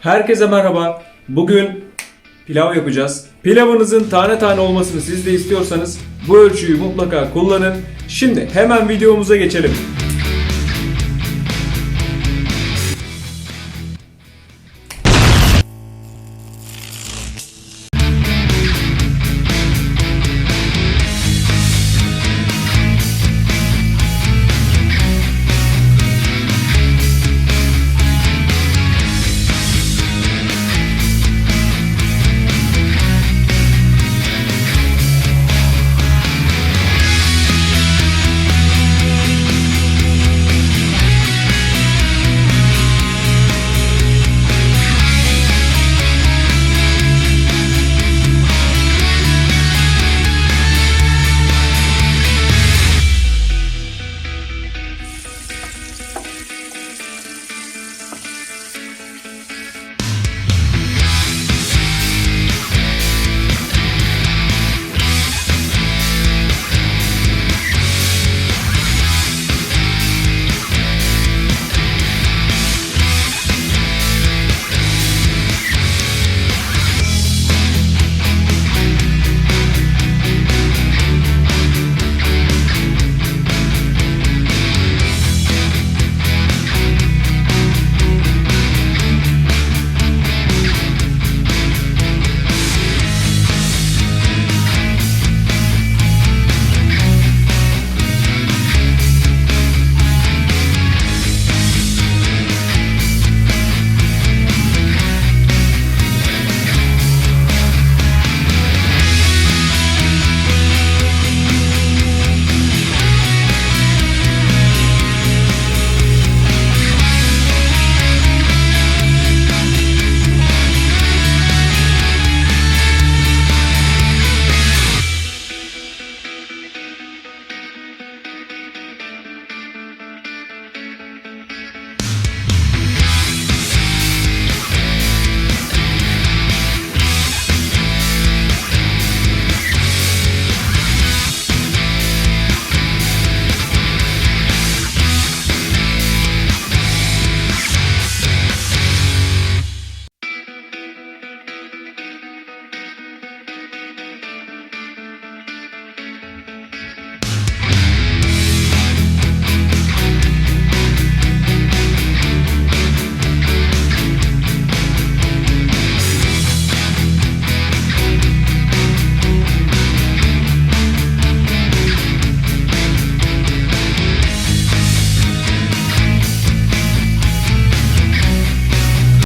Herkese merhaba. Bugün pilav yapacağız. Pilavınızın tane tane olmasını siz de istiyorsanız bu ölçüyü mutlaka kullanın. Şimdi hemen videomuza geçelim.